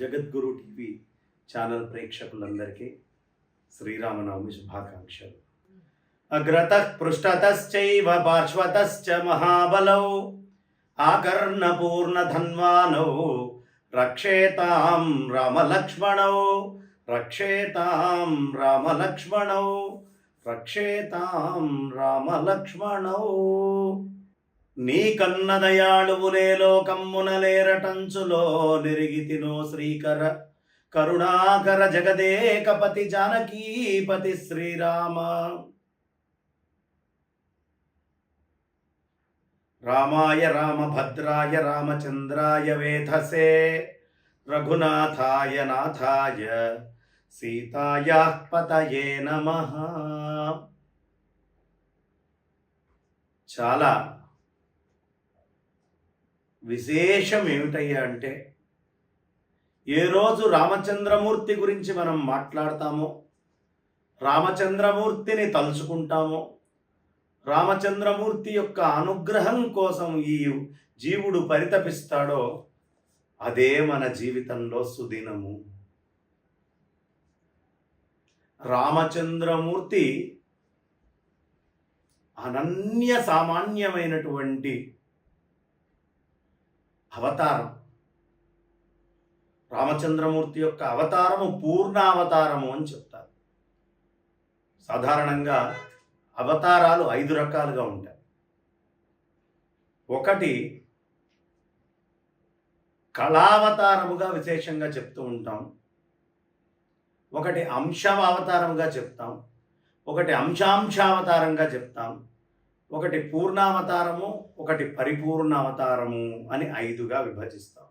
జగద్గురు TV channel ప్రేక్షకులందరికీ శ్రీరామనవమి శుభాకాంక్షలు. అగ్రత పృష్టతశ్చైవ పార్శ్వతశ్చ మహాబలౌ ఆకర్ణపూర్ణధన్వానౌ రక్షేతాం రామలక్ష్మణౌ రక్షేతాం రామలక్ష్మణౌ రక్షేతాం రామలక్ష్మణౌ. నీ కన్న దయాళువులే లోకమ్మునలేరటంచులో నిరిగితినో శ్రీకర కరుణాకర జగదేకపతి జానకీపతి శ్రీరామ. రామాయ రామభద్రాయ రామచంద్రాయ వేధసే రఘునాథాయ నాథాయ సీతాయా పతయే నమ. చాలా విశేషం ఏమిటయ్యా అంటే ఏ రోజు రామచంద్రమూర్తి గురించి మనం మాట్లాడతామో రామచంద్రమూర్తిని తలుచుకుంటామో రామచంద్రమూర్తి యొక్క అనుగ్రహం కోసం ఈ జీవుడు పరితపిస్తాడో అదే మన జీవితంలో సుదినము. రామచంద్రమూర్తి అనన్య సామాన్యమైనటువంటి అవతారం. రామచంద్రమూర్తి యొక్క అవతారము పూర్ణావతారము అని చెప్తారు. సాధారణంగా అవతారాలు ఐదు రకాలుగా ఉంటాయి. ఒకటి కళావతారముగా విశేషంగా చెప్తూ ఉంటాం. ఒకటి అంశావతారముగా చెప్తాం. ఒకటి అంశాంశావతారంగా చెప్తాం. ఒకటి పూర్ణావతారము ఒకటి పరిపూర్ణ అవతారము అని ఐదుగా విభజిస్తాం.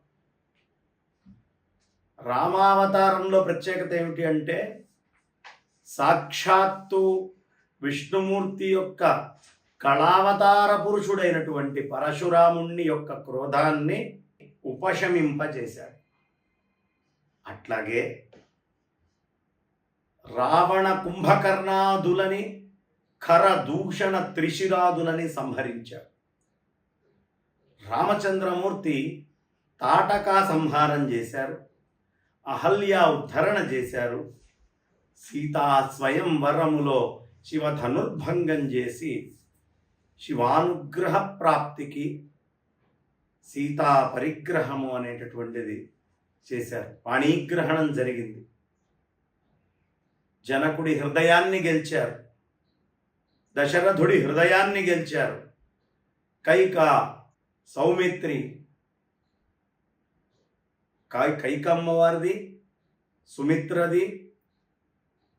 రామావతారంలో ప్రత్యేకత ఏమిటి అంటే సాక్షాత్తు విష్ణుమూర్తి యొక్క కళావతార పురుషుడైనటువంటి పరశురాముణ్ణి యొక్క క్రోధాన్ని ఉపశమింపజేశాడు. అట్లాగే రావణ కుంభకర్ణాదులని ఖర దూషణ త్రిశిరాదులని సంహరించాడు. రామచంద్రమూర్తి తాటకా సంహారం చేశారు. అహల్య ఉద్ధరణ చేశారు. సీతా స్వయంవరములో శివ ధనుర్భంగం చేసి శివానుగ్రహ ప్రాప్తికి సీతా పరిగ్రహము అనేటటువంటిది చేశారు. పాణిగ్రహణం జరిగింది. జనకుడి హృదయాన్ని గెలిచారు. దశరథుడి హృదయాన్ని గెలిచారు. కైక సౌమిత్రి. కై కైక అమ్మవారిది సుమిత్రది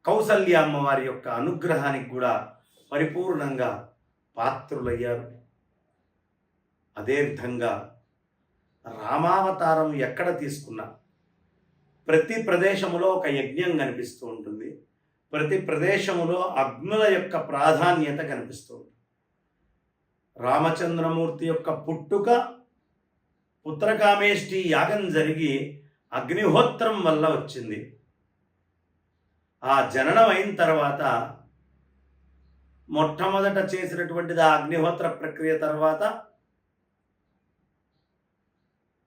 కౌసల్య అమ్మవారి యొక్క అనుగ్రహానికి కూడా పరిపూర్ణంగా పాత్రులయ్యారు. అదేవిధంగా రామావతారం ఎక్కడ తీసుకున్నా ప్రతి ప్రదేశములో ఒక యజ్ఞం కనిపిస్తూ ఉంటుంది. ప్రతి ప్రదేశములో అగ్నుల యొక్క ప్రాధాన్యత కనిపిస్తుంది. రామచంద్రమూర్తి యొక్క పుట్టుక పుత్రకామేష్టి యాగం జరిగి అగ్నిహోత్రం వల్ల వచ్చింది. ఆ జననం అయిన తర్వాత మొట్టమొదట చేసినటువంటిది ఆ అగ్నిహోత్ర ప్రక్రియ తర్వాత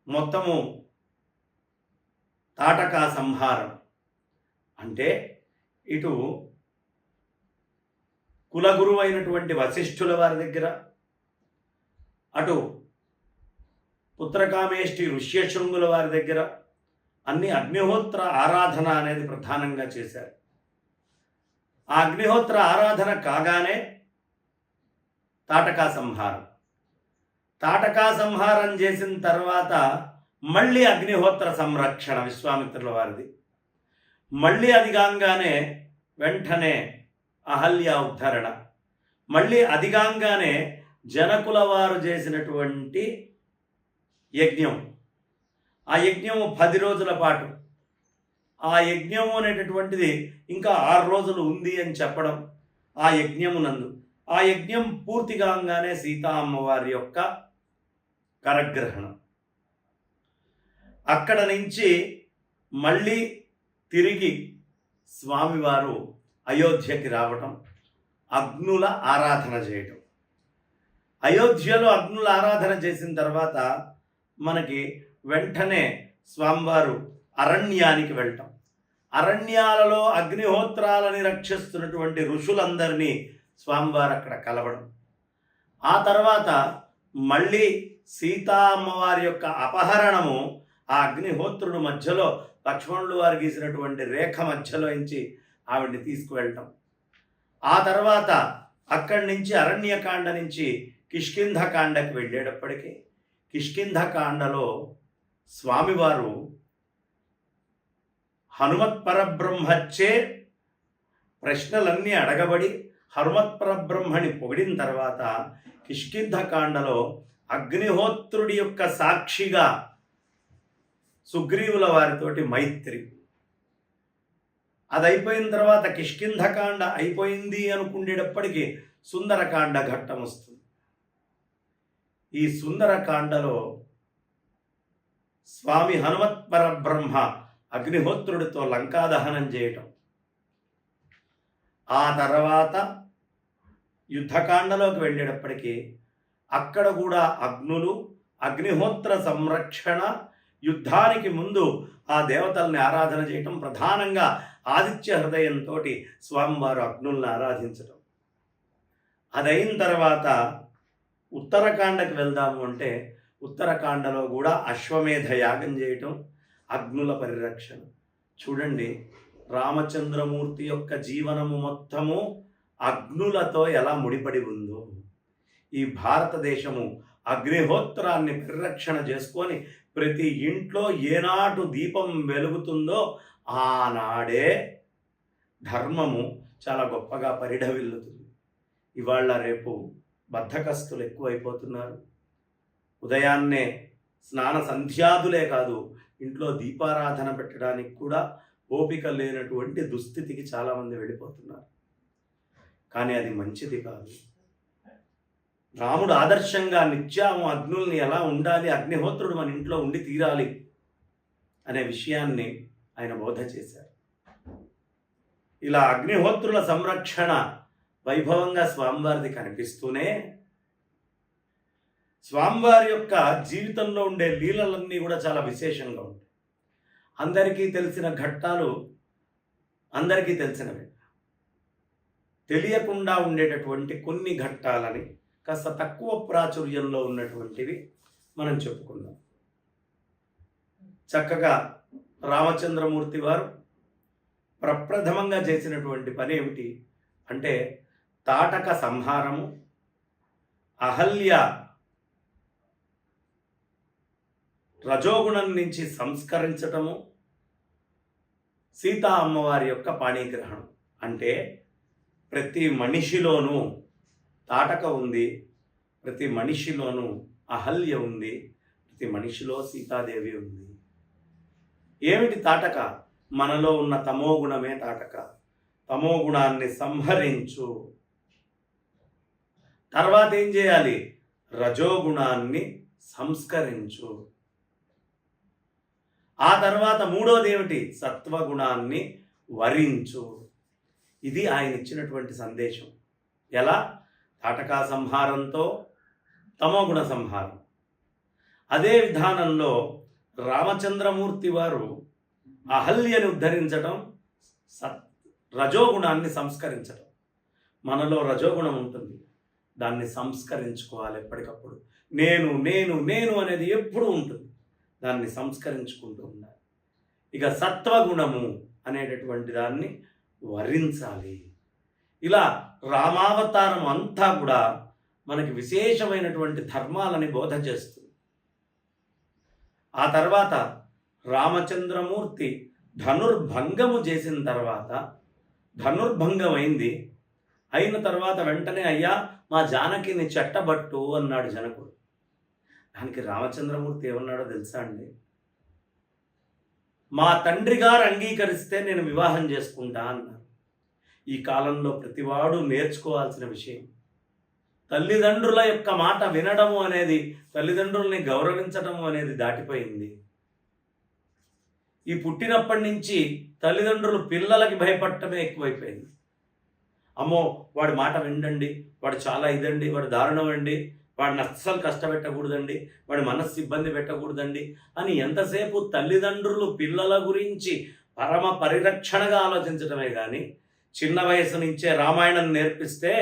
మొత్తము తాటకా సంహారం. అంటే ఇటు కులగురు అయినటువంటి వశిష్ఠుల వారి దగ్గర అటు పుత్రకామేష్టి ఋష్యశృంగుల వారి దగ్గర అన్ని అగ్నిహోత్ర ఆరాధన అనేది ప్రధానంగా చేశారు. ఆ అగ్నిహోత్ర ఆరాధన కాగానే తాటకా సంహారం. తాటకా సంహారం చేసిన తర్వాత మళ్ళీ అగ్నిహోత్ర సంరక్షణ విశ్వామిత్రుల వారిది. మళ్ళీ అది కాగానే వెంటనే అహల్య ఉద్ధరణ. మళ్ళీ అధికంగానే జనకుల వారు చేసినటువంటి యజ్ఞం. ఆ యజ్ఞము పది రోజుల పాటు. ఆ యజ్ఞము అనేటటువంటిది ఇంకా ఆరు రోజులు ఉంది అని చెప్పడం ఆ యజ్ఞమునందు ఆ యజ్ఞం పూర్తి కాగానే సీతా అమ్మవారి యొక్క కరగ్రహణం. అక్కడ నుంచి మళ్ళీ తిరిగి స్వామివారు అయోధ్యకి రావటం అగ్నుల ఆరాధన చేయటం. అయోధ్యలో అగ్నుల ఆరాధన చేసిన తర్వాత మనకి వెంటనే స్వామివారు అరణ్యానికి వెళ్ళటం అరణ్యాలలో అగ్నిహోత్రాలని రక్షిస్తున్నటువంటి ఋషులందరినీ స్వామివారు అక్కడ కలవడం. ఆ తర్వాత మళ్ళీ సీతా అమ్మవారి యొక్క అపహరణము ఆ అగ్నిహోత్రుడు మధ్యలో లక్ష్మణుడు వారు గీసినటువంటి రేఖ మధ్యలో నుంచి ఆవిడ్ని తీసుకువెళ్ళటం. ఆ తర్వాత అక్కడి నుంచి అరణ్యకాండ నుంచి కిష్కింధకాండకి వెళ్ళేటప్పటికీ కిష్కింధకాండలో స్వామివారు హనుమత్ పరబ్రహ్మచ్చే ప్రశ్నలన్నీ అడగబడి హనుమత్ పరబ్రహ్మని పొగిడిన తర్వాత కిష్కింధకాండలో అగ్నిహోత్రుడి యొక్క సాక్షిగా సుగ్రీవుల వారితోటి మైత్రి అది అయిపోయిన తర్వాత కిష్కింధకాండ అయిపోయింది అనుకునేటప్పటికీ సుందరకాండ ఘట్టం వస్తుంది. ఈ సుందరకాండలో స్వామి హనుమత్పర బ్రహ్మ అగ్నిహోత్రుడితో లంకాదహనం చేయటం. ఆ తర్వాత యుద్ధకాండలోకి వెళ్ళేటప్పటికీ అక్కడ కూడా అగ్నులు అగ్నిహోత్ర సంరక్షణ యుద్ధానికి ముందు ఆ దేవతల్ని ఆరాధన చేయటం ప్రధానంగా ఆదిత్య హృదయంతో స్వామివారు అగ్నుల్ని ఆరాధించటం. అదైన తర్వాత ఉత్తరాఖండకు వెళ్దాము అంటే ఉత్తరకాండలో కూడా అశ్వమేధ యాగం చేయటం అగ్నుల పరిరక్షణ. చూడండి రామచంద్రమూర్తి యొక్క జీవనము మొత్తము అగ్నులతో ఎలా ముడిపడి ఉందో. ఈ భారతదేశము అగ్నిహోత్రాన్ని పరిరక్షణ చేసుకొని ప్రతి ఇంట్లో ఏనాటు దీపం వెలుగుతుందో ఆనాడే ధర్మము చాలా గొప్పగా పరిఢవిల్లుతుంది ఇవాళ రేపు బద్ధకస్తులు ఎక్కువైపోతున్నారు. ఉదయాన్నే స్నాన సంధ్యాదులే కాదు ఇంట్లో దీపారాధన పెట్టడానికి కూడా ఓపిక లేనటువంటి దుస్థితికి చాలామంది వెళ్ళిపోతున్నారు. కానీ అది మంచిది కాదు. రాముడు ఆదర్శంగా నిత్యం అగ్నుల్ని ఎలా ఉండాలి అగ్నిహోత్రుడు మన ఇంట్లో ఉండి తీరాలి అనే విషయాన్ని ఆయన బోధ చేశారు. ఇలా అగ్నిహోత్రుల సంరక్షణ వైభవంగా స్వామివారిది కనిపిస్తూనే స్వామివారి యొక్క జీవితంలో ఉండే లీలలన్నీ కూడా చాలా విశేషంగా ఉంటాయి. అందరికీ తెలిసిన ఘట్టాలు అందరికీ తెలిసినవి. తెలియకుండా ఉండేటటువంటి కొన్ని ఘట్టాలని కాస్త తక్కువ ప్రాచుర్యంలో ఉన్నటువంటివి మనం చెప్పుకుందాం. చక్కగా రామచంద్రమూర్తి వారు ప్రప్రథమంగా చేసినటువంటి పని ఏమిటి అంటే తాటక సంహారము అహల్య రజోగుణం నుంచి సంస్కరించటము సీతా అమ్మవారి యొక్క పాణిగ్రహణం అంటే ప్రతి మనిషిలోనూ తాటక ఉంది ప్రతి మనిషిలోనూ అహల్య ఉంది ప్రతి మనిషిలో సీతాదేవి ఉంది. ఏమిటి తాటక? మనలో ఉన్న తమో గుణమే తాటక. తమో గుణాన్ని సంహరించు. తర్వాత ఏం చేయాలి? రజోగుణాన్ని సంస్కరించు. ఆ తర్వాత మూడోది ఏమిటి? సత్వగుణాన్ని వరించు. ఇది ఆయన ఇచ్చినటువంటి సందేశం. ఎలా? తాటకా సంహారంతో తమోగుణ సంహారం. అదే విధానంలో రామచంద్రమూర్తి వారు అహల్యని ఉద్ధరించడం సత్ రజోగుణాన్ని సంస్కరించడం మనలో రజోగుణం ఉంటుంది. దాన్ని సంస్కరించుకోవాలి ఎప్పటికప్పుడు. నేను నేను నేను అనేది ఎప్పుడు ఉంటుంది. దాన్ని సంస్కరించుకుంటూ ఉండాలి. ఇక సత్వగుణము అనేటటువంటి దాన్ని వరించాలి. ఇలా రామావతారం అంతా కూడా మనకి విశేషమైనటువంటి ధర్మాలని బోధ చేస్తుంది. ఆ తర్వాత రామచంద్రమూర్తి ధనుర్భంగము చేసిన తర్వాత ధనుర్భంగం అయింది అయిన తర్వాత వెంటనే అయ్యా మా జానకిని చెట్టబట్టు అన్నాడు జనకుడు. దానికి రామచంద్రమూర్తి ఏమన్నాడో తెలుసా అండి? మా తండ్రి గారు అంగీకరిస్తే నేను వివాహం చేసుకుంటా అన్నారు. ఈ కాలంలో ప్రతివాడు నేర్చుకోవాల్సిన విషయం. తల్లిదండ్రుల యొక్క మాట వినడము అనేది తల్లిదండ్రుల్ని గౌరవించడము అనేది దాటిపోయింది. ఈ పుట్టినప్పటి నుంచి తల్లిదండ్రులు పిల్లలకి భయపడటమే ఎక్కువైపోయింది. అమ్మో వాడి మాట వినండి వాడు చాలా ఇదండి వాడు దారుణం అండి వాడిని అస్సలు కష్టపెట్టకూడదండి వాడి మనస్సు ఇబ్బంది పెట్టకూడదండి అని ఎంతసేపు తల్లిదండ్రులు పిల్లల గురించి పరమ పరిరక్షణగా ఆలోచించడమే కానీ చిన్న వయసు నుంచే రామాయణం నేర్పిస్తే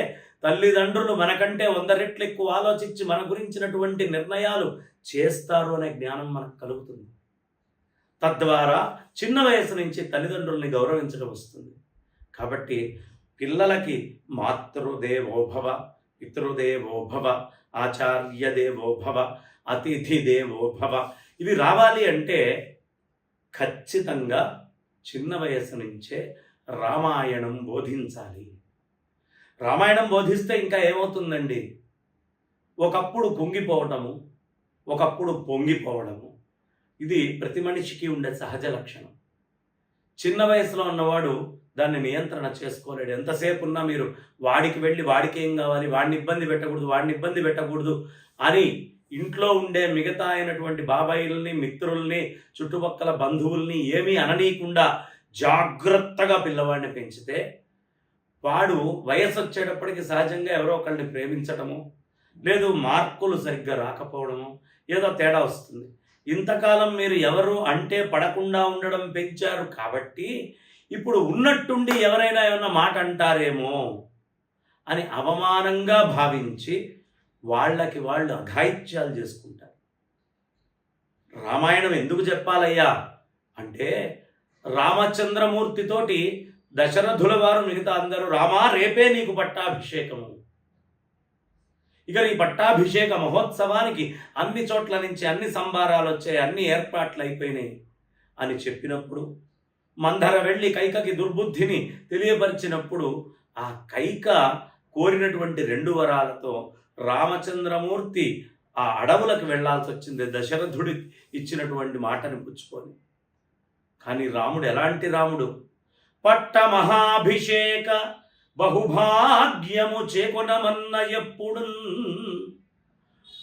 తల్లిదండ్రులు మనకంటే వంద రెట్లు ఎక్కువ ఆలోచించి మన గురించినటువంటి నిర్ణయాలు చేస్తారు అనే జ్ఞానం మనకు కలుగుతుంది. తద్వారా చిన్న వయసు నుంచి తల్లిదండ్రుల్ని గౌరవించడం వస్తుంది. కాబట్టి పిల్లలకి మాతృదేవోభవ పితృదేవోభవ ఆచార్య దేవోభవ అతిథి దేవోభవ ఇవి రావాలి అంటే ఖచ్చితంగా చిన్న వయసు నుంచే రామాయణం బోధించాలి. రామాయణం బోధిస్తే ఇంకా ఏమవుతుందండి? ఒకప్పుడు పొంగిపోవటము ఒకప్పుడు పొంగిపోవడము ఇది ప్రతి మనిషికి ఉండే సహజ లక్షణం. చిన్న వయసులో ఉన్నవాడు దాన్ని నియంత్రణ చేసుకోలేడు. ఎంతసేపు ఉన్నా మీరు వాడికి వెళ్ళి వాడికి ఏం కావాలి వాడిని ఇబ్బంది పెట్టకూడదు వాడిని ఇబ్బంది పెట్టకూడదు అని ఇంట్లో ఉండే మిగతా అయినటువంటి బాబాయిల్ని మిత్రుల్ని చుట్టుపక్కల బంధువుల్ని ఏమీ అననీయకుండా జాగ్రత్తగా పిల్లవాడిని పెంచితే వాడు వయసు వచ్చేటప్పటికి సహజంగా ఎవరో ఒకరిని ప్రేమించటము లేదు మార్కులు సరిగ్గా రాకపోవడము ఏదో తేడా వస్తుంది. ఇంతకాలం మీరు ఎవరు అంటే పడకుండా ఉండడం పెంచారు కాబట్టి ఇప్పుడు ఉన్నట్టుండి ఎవరైనా ఏమన్నా మాట అంటారేమో అని అవమానంగా భావించి వాళ్ళకి వాళ్ళు అఘాయిత్యాలు చేసుకుంటారు. రామాయణం ఎందుకు చెప్పాలయ్యా? అంటే రామచంద్రమూర్తితోటి దశరథుల వారు మిగతా అందరూ రామా రేపే నీకు పట్టాభిషేకము. ఇక ఈ పట్టాభిషేక మహోత్సవానికి అన్ని చోట్ల నుంచి అన్ని సంబారాలు వచ్చాయి అన్ని ఏర్పాట్లు అయిపోయినాయి అని చెప్పినప్పుడు మందర వెళ్ళి కైకకి దుర్బుద్ధిని తెలియపరిచినప్పుడు ఆ కైక కోరినటువంటి రెండు వరాలతో రామచంద్రమూర్తి ఆ అడవులకు వెళ్ళాల్సి వచ్చింది దశరథుడి ఇచ్చినటువంటి మాటని పుచ్చుకొని. కానీ రాముడు ఎలాంటి రాముడు? పట్టమహాభిషేక బహుభాగ్యము చేకొనమన్న ఎప్పుడు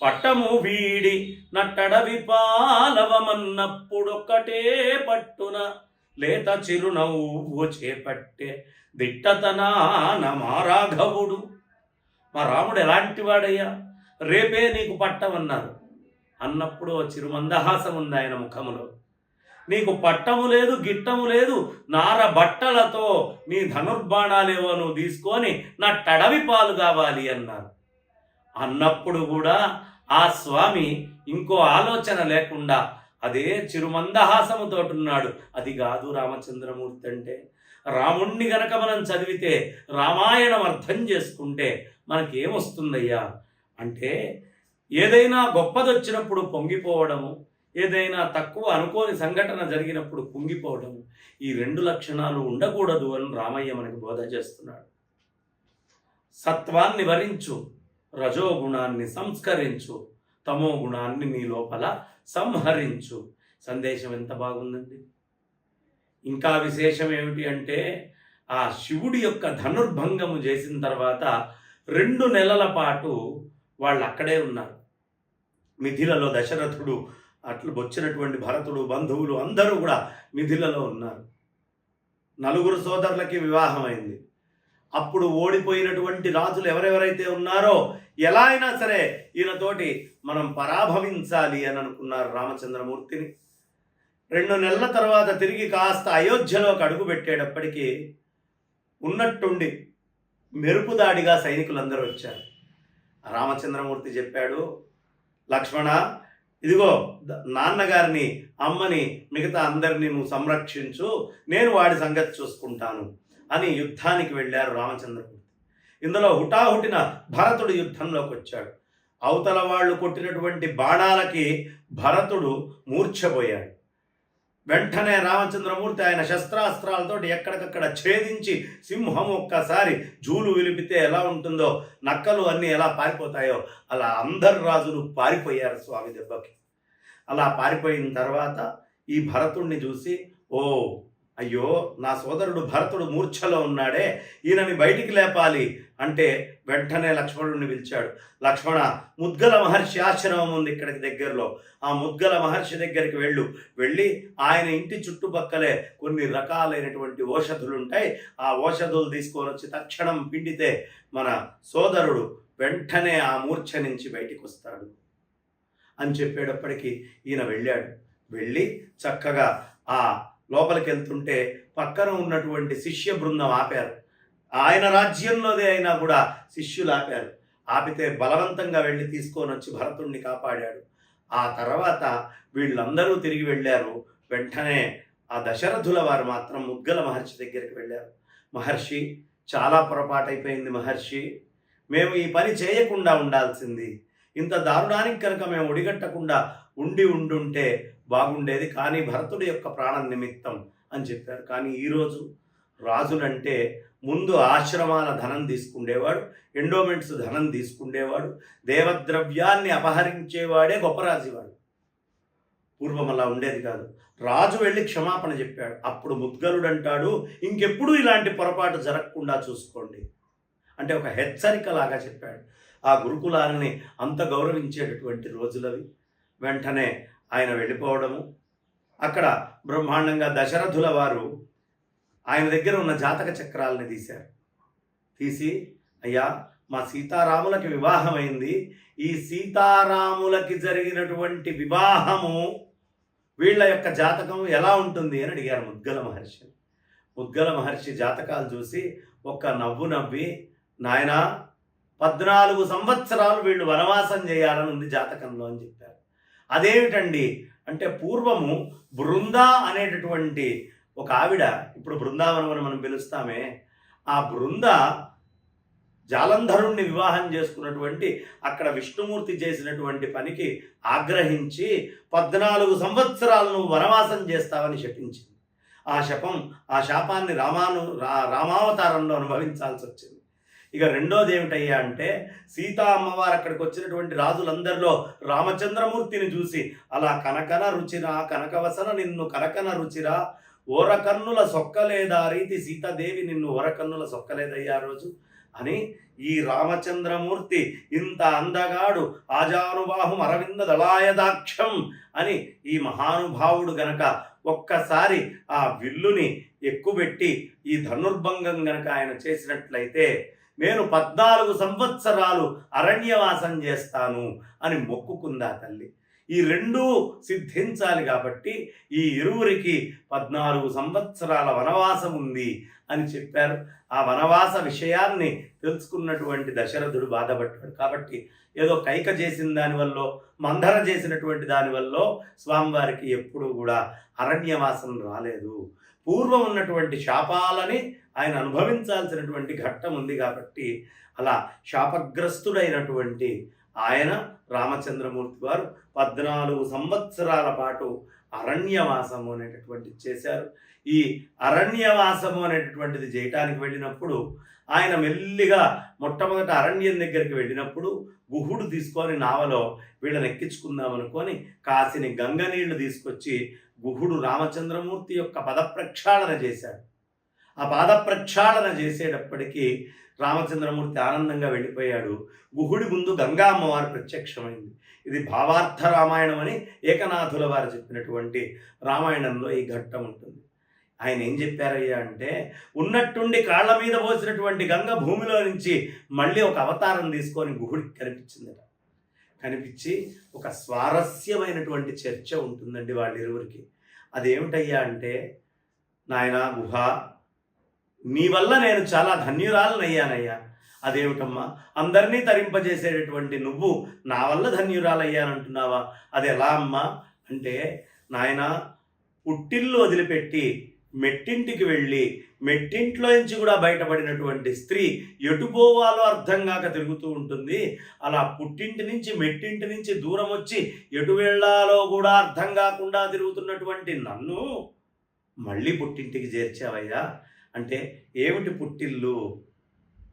పట్టము వీడి నట్టడవి పాలవమన్నప్పుడొక్కటే పట్టున లేత చిరునవ్వు చేపట్టే దిట్టతనాన మారాఘవుడు. మా రాముడు ఎలాంటి వాడయ్యా రేపే నీకు పట్టమన్నారు. అన్నప్పుడు ఓ చిరుమందహాసం ఉంది ఆయన ముఖములో. నీకు పట్టము లేదు గిట్టము లేదు నార బట్టలతో నీ ధనుర్బాణాలేవో నువ్వు తీసుకొని నా టడవి పాలు కావాలి అన్నారు అన్నప్పుడు కూడా ఆ స్వామి ఇంకో ఆలోచన లేకుండా అదే చిరుమందహాసముతో ఉన్నాడు. అది కాదు రామచంద్రమూర్తి అంటే రాముణ్ణి గనక మనం చదివితే రామాయణం అర్థం చేసుకుంటే మనకేమొస్తుందయ్యా అంటే ఏదైనా గొప్పదొచ్చినప్పుడు పొంగిపోవడము ఏదైనా తక్కువ అనుకోని సంఘటన జరిగినప్పుడు కుంగిపోవడం ఈ రెండు లక్షణాలు ఉండకూడదు అని రామయ్య మనకు బోధ చేస్తున్నాడు. సత్వాన్ని వరించు రజోగుణాన్ని సంస్కరించు తమో గుణాన్ని నీ లోపల సంహరించు. సందేశం ఎంత బాగుందండి. ఇంకా విశేషం ఏమిటి అంటే ఆ శివుడి యొక్క ధనుర్భంగము చేసిన తర్వాత రెండు నెలల పాటు వాళ్ళు అక్కడే ఉన్నారు. మిథిలలో దశరథుడు అట్లు వచ్చినటువంటి భరతుడు బంధువులు అందరూ కూడా మిథిలలో ఉన్నారు. నలుగురు సోదరులకి వివాహం అయింది. అప్పుడు ఓడిపోయినటువంటి రాజులు ఎవరెవరైతే ఉన్నారో ఎలా అయినా సరే ఈయనతోటి మనం పరాభవించాలి అని అనుకున్నారు రామచంద్రమూర్తిని. రెండు నెలల తర్వాత తిరిగి కాస్త అయోధ్యలోకి అడుగు పెట్టేటప్పటికీ ఉన్నట్టుండి మెరుపుదాడిగా సైనికులందరూ వచ్చారు. రామచంద్రమూర్తి చెప్పాడు లక్ష్మణ ఇదిగో నాన్నగారిని అమ్మని మిగతా అందరినీ నువ్వు సంరక్షించు నేను వాడి సంగతి చూసుకుంటాను అని యుద్ధానికి వెళ్ళారు రామచంద్రమూర్తి. ఇందులో హుటాహుటిన భరతుడు యుద్ధంలోకి వచ్చాడు. అవతల వాళ్ళు కొట్టినటువంటి బాణాలకి భరతుడు మూర్ఛపోయాడు. వెంటనే రామచంద్రమూర్తి ఆయన శస్త్రాస్త్రాలతోటి ఎక్కడికక్కడ ఛేదించి సింహం ఒక్కసారి జూలు విలిపితే ఎలా ఉంటుందో నక్కలు అన్నీ ఎలా పారిపోతాయో అలా అందరు రాజులు పారిపోయారు స్వామి దెబ్బకి. అలా పారిపోయిన తర్వాత ఈ భరతుణ్ణి చూసి ఓ అయ్యో నా సోదరుడు భరతుడు మూర్ఛలో ఉన్నాడే ఈయనని బయటికి లేపాలి అంటే వెంటనే లక్ష్మణుడిని పిలిచాడు. లక్ష్మణ ముద్గల మహర్షి ఆశ్రమం ఉంది ఇక్కడికి దగ్గరలో. ఆ ముద్గల మహర్షి దగ్గరికి వెళ్ళు. వెళ్ళి ఆయన ఇంటి చుట్టుపక్కలే కొన్ని రకాలైనటువంటి ఓషధులు ఉంటాయి ఆ ఓషధులు తీసుకొని వచ్చి తక్షణం పిండితే మన సోదరుడు వెంటనే ఆ మూర్ఛ నుంచి బయటికి వస్తాడు అని చెప్పేటప్పటికీ ఈయన వెళ్ళాడు. వెళ్ళి చక్కగా ఆ లోపలికి వెళ్తుంటే పక్కన ఉన్నటువంటి శిష్య బృందం ఆపారు. ఆయన రాజ్యంలోదే అయినా కూడా శిష్యులు ఆపారు. ఆపితే బలవంతంగా వెళ్ళి తీసుకొని వచ్చి భరతుణ్ణి కాపాడాడు. ఆ తర్వాత వీళ్ళందరూ తిరిగి వెళ్ళారు. వెంటనే ఆ దశరథుల వారు మాత్రం ముగ్గల మహర్షి దగ్గరికి వెళ్ళారు. మహర్షి చాలా పొరపాటైపోయింది మహర్షి. మేము ఈ పని చేయకుండా ఉండాల్సింది. ఇంత దారుణానికి కనుక మేము ఒడిగట్టకుండా ఉండి ఉండుంటే బాగుండేది కానీ భరతుడి యొక్క ప్రాణం నిమిత్తం అని చెప్పారు. కానీ ఈరోజు రాజులంటే ముందు ఆశ్రమాల ధనం తీసుకుండేవాడు ఎండోమెంట్స్ ధనం తీసుకుండేవాడు దేవద్రవ్యాన్ని అపహరించేవాడే గొప్ప రాజువాడు. పూర్వం అలా ఉండేది కాదు. రాజు వెళ్ళి క్షమాపణ చెప్పాడు. అప్పుడు ముద్గలుడు అంటాడు ఇంకెప్పుడు ఇలాంటి పొరపాటు జరగకుండా చూసుకోండి. అంటే ఒక హెచ్చరిక లాగా చెప్పాడు. ఆ గురుకులాలని అంత గౌరవించేటటువంటి రోజులవి. వెంటనే ఆయన వెళ్ళిపోవడము. అక్కడ బ్రహ్మాండంగా దశరథుల వారు ఆయన దగ్గర ఉన్న జాతక చక్రాలని తీశారు. తీసి అయ్యా మా సీతారాములకి వివాహమైంది ఈ సీతారాములకి జరిగినటువంటి వివాహము వీళ్ళ యొక్క జాతకం ఎలా ఉంటుంది? అని అడిగారు ముద్గల మహర్షి. ముద్గల మహర్షి జాతకాలు చూసి ఒక్క నవ్వు నవ్వి నాయన పద్నాలుగు సంవత్సరాలు వీళ్ళు వనవాసం చేయాలని ఉంది జాతకంలో అని చెప్పారు. అదేమిటండి? అంటే పూర్వము బృందా అనేటటువంటి ఒక ఆవిడ ఇప్పుడు బృందావనం అని మనం పిలుస్తామే ఆ బృంద జాలంధరుణ్ణి వివాహం చేసుకున్నటువంటి అక్కడ విష్ణుమూర్తి చేసినటువంటి పనికి ఆగ్రహించి పద్నాలుగు సంవత్సరాలను వనవాసం చేస్తావని శపించింది. ఆ శపం ఆ శాపాన్ని రామాను రా రామావతారంలో అనుభవించాల్సి వచ్చింది ఇక రెండోది ఏమిటయ్యా అంటే సీతా అమ్మవారు అక్కడికి వచ్చినటువంటి రాజులందరిలో రామచంద్రమూర్తిని చూసి అలా కనకన రుచిరా కనకవసన నిన్ను కనకన రుచిరా ఓరకన్నుల సొక్కలేదా రీతి సీతాదేవి నిన్ను ఓరకన్నుల సొక్కలేదయ్యా రోజు? అని ఈ రామచంద్రమూర్తి ఇంత అందగాడు ఆజానుబాహుం అరవింద దళాయదాక్షం అని ఈ మహానుభావుడు గనక ఒక్కసారి ఆ విల్లుని ఎక్కుబెట్టి ఈ ధనుర్భంగం గనక ఆయన చేసినట్లయితే నేను పద్నాలుగు సంవత్సరాలు అరణ్యవాసం చేస్తాను అని మొక్కుకుందా తల్లి? ఈ రెండూ సిద్ధించాలి కాబట్టి ఈ ఇరువురికి పద్నాలుగు సంవత్సరాల వనవాసం ఉంది అని చెప్పారు. ఆ వనవాస విషయాన్ని తెలుసుకున్నటువంటి దశరథుడు బాధపడ్డాడు. కాబట్టి ఏదో కైక చేసిన దానివల్ల మందర చేసినటువంటి దానివల్ల స్వామివారికి ఎప్పుడూ కూడా అరణ్యవాసం రాలేదు. పూర్వం ఉన్నటువంటి శాపాలని ఆయన అనుభవించాల్సినటువంటి ఘట్టం ఉంది కాబట్టి అలా శాపగ్రస్తుడైనటువంటి ఆయన రామచంద్రమూర్తి వారు పద్నాలుగు సంవత్సరాల పాటు అరణ్యవాసము అనేటటువంటిది చేశారు. ఈ అరణ్యవాసము అనేటటువంటిది చేయటానికి వెళ్ళినప్పుడు ఆయన మెల్లిగా మొట్టమొదట అరణ్యం దగ్గరికి వెళ్ళినప్పుడు గుహుడు తీసుకొని నావలో వీళ్ళని ఎక్కించుకుందాం అనుకొని కాసిని గంగ నీళ్ళు తీసుకొచ్చి గుహుడు రామచంద్రమూర్తి యొక్క పద ప్రక్షాళన చేశాడు. ఆ పాద ప్రక్షాళన చేసేటప్పటికీ రామచంద్రమూర్తి ఆనందంగా వెళ్ళిపోయాడు. గుహుడి ముందు గంగా అమ్మవారు ప్రత్యక్షమైంది. ఇది భావార్థ రామాయణం అని ఏకనాథుల వారు చెప్పినటువంటి రామాయణంలో ఈ ఘట్టం ఉంటుంది. ఆయన ఏం చెప్పారయ్యా అంటే ఉన్నట్టుండి కాళ్ళ మీద పోసినటువంటి గంగ భూమిలో నుంచి మళ్ళీ ఒక అవతారం తీసుకొని గుహుడికి కనిపించిందట. కనిపించి ఒక స్వారస్యమైనటువంటి చర్చ ఉంటుందండి వాళ్ళిరువురికి. అదేమిటయ్యా అంటే నాయన గుహ నీ వల్ల నేను చాలా ధన్యురాలనయ్యానయ్యా. అదేమిటమ్మా? అందరినీ తరింపజేసేటటువంటి నువ్వు నా వల్ల ధన్యురాలయ్యానంటున్నావా? అది ఎలా అమ్మా? అంటే నాయన పుట్టిల్లు వదిలిపెట్టి మెట్టింటికి వెళ్ళి మెట్టింట్లో నుంచి కూడా బయటపడినటువంటి స్త్రీ ఎటు పోవాలో అర్థం కాక తిరుగుతూ ఉంటుంది. అలా పుట్టింటి నుంచి మెట్టింటి నుంచి దూరం వచ్చి ఎటు వెళ్ళాలో కూడా అర్థం కాకుండా తిరుగుతున్నటువంటి నన్ను మళ్ళీ పుట్టింటికి చేర్చావయ్యా? అంటే ఏమిటి పుట్టిల్లు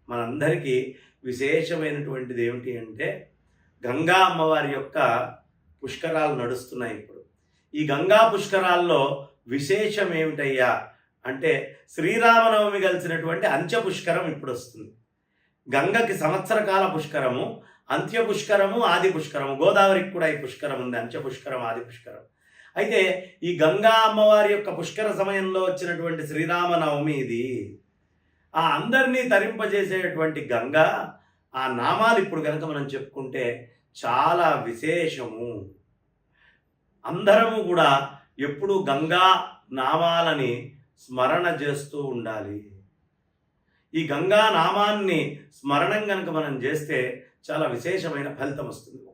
మనందరికీ విశేషమైనటువంటిది ఏమిటి అంటే గంగా అమ్మవారి యొక్క పుష్కరాలు నడుస్తున్నాయి ఇప్పుడు. ఈ గంగా పుష్కరాల్లో విశేషం ఏమిటయ్యా? అంటే శ్రీరామనవమి కలిసినటువంటి అంత్య పుష్కరం ఇప్పుడు వస్తుంది గంగకి సంవత్సర కాల పుష్కరము అంత్య పుష్కరము ఆది పుష్కరము గోదావరికి కూడా ఈ పుష్కరం ఉంది. అంత్య పుష్కరం ఆది పుష్కరం. అయితే ఈ గంగా అమ్మవారి యొక్క పుష్కర సమయంలో వచ్చినటువంటి శ్రీరామనవమి ఇది. ఆ అందరినీ తరింపజేసేటువంటి గంగ ఆ నామాలు ఇప్పుడు కనుక మనం చెప్పుకుంటే చాలా విశేషము. అందరము కూడా ఎప్పుడు గంగా నామాలని స్మరణ చేస్తూ ఉండాలి. ఈ గంగా నామాన్ని స్మరణం కనుక మనం చేస్తే చాలా విశేషమైన ఫలితం వస్తుంది.